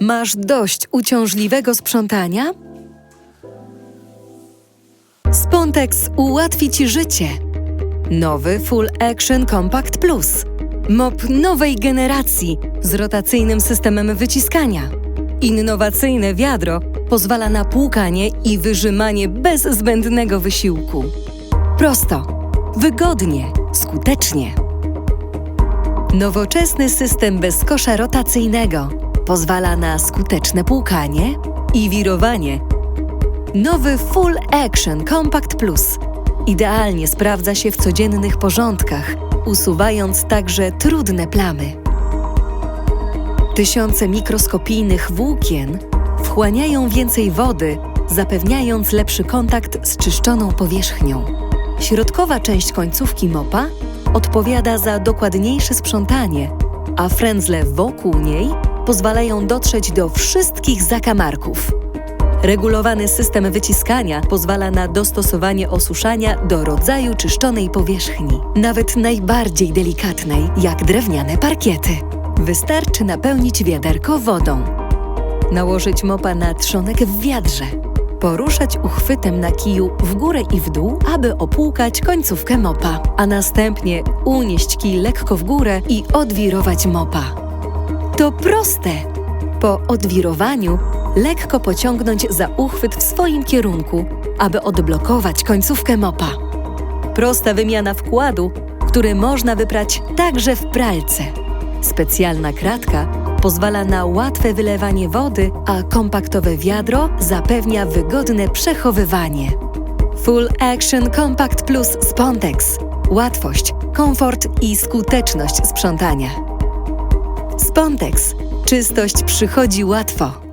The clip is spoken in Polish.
Masz dość uciążliwego sprzątania? Spontex ułatwi Ci życie. Nowy Full Action Compact Plus. Mop nowej generacji z rotacyjnym systemem wyciskania. Innowacyjne wiadro pozwala na płukanie i wyrzymanie bez zbędnego wysiłku. Prosto, wygodnie, skutecznie. Nowoczesny system bez kosza rotacyjnego pozwala na skuteczne płukanie i wirowanie. Nowy Full Action Compact Plus idealnie sprawdza się w codziennych porządkach, usuwając także trudne plamy. Tysiące mikroskopijnych włókien wchłaniają więcej wody, zapewniając lepszy kontakt z czyszczoną powierzchnią. Środkowa część końcówki mopa odpowiada za dokładniejsze sprzątanie, a frędzle wokół niej pozwalają dotrzeć do wszystkich zakamarków. Regulowany system wyciskania pozwala na dostosowanie osuszania do rodzaju czyszczonej powierzchni, nawet najbardziej delikatnej, jak drewniane parkiety. Wystarczy napełnić wiaderko wodą, nałożyć mopa na trzonek w wiadrze, poruszać uchwytem na kiju w górę i w dół, aby opłukać końcówkę mopa, a następnie unieść kij lekko w górę i odwirować mopa. To proste! Po odwirowaniu lekko pociągnąć za uchwyt w swoim kierunku, aby odblokować końcówkę mopa. Prosta wymiana wkładu, który można wyprać także w pralce. Specjalna kratka pozwala na łatwe wylewanie wody, a kompaktowe wiadro zapewnia wygodne przechowywanie. Full Action Compact Plus Spontex. Łatwość, komfort i skuteczność sprzątania. Spontex. Czystość przychodzi łatwo.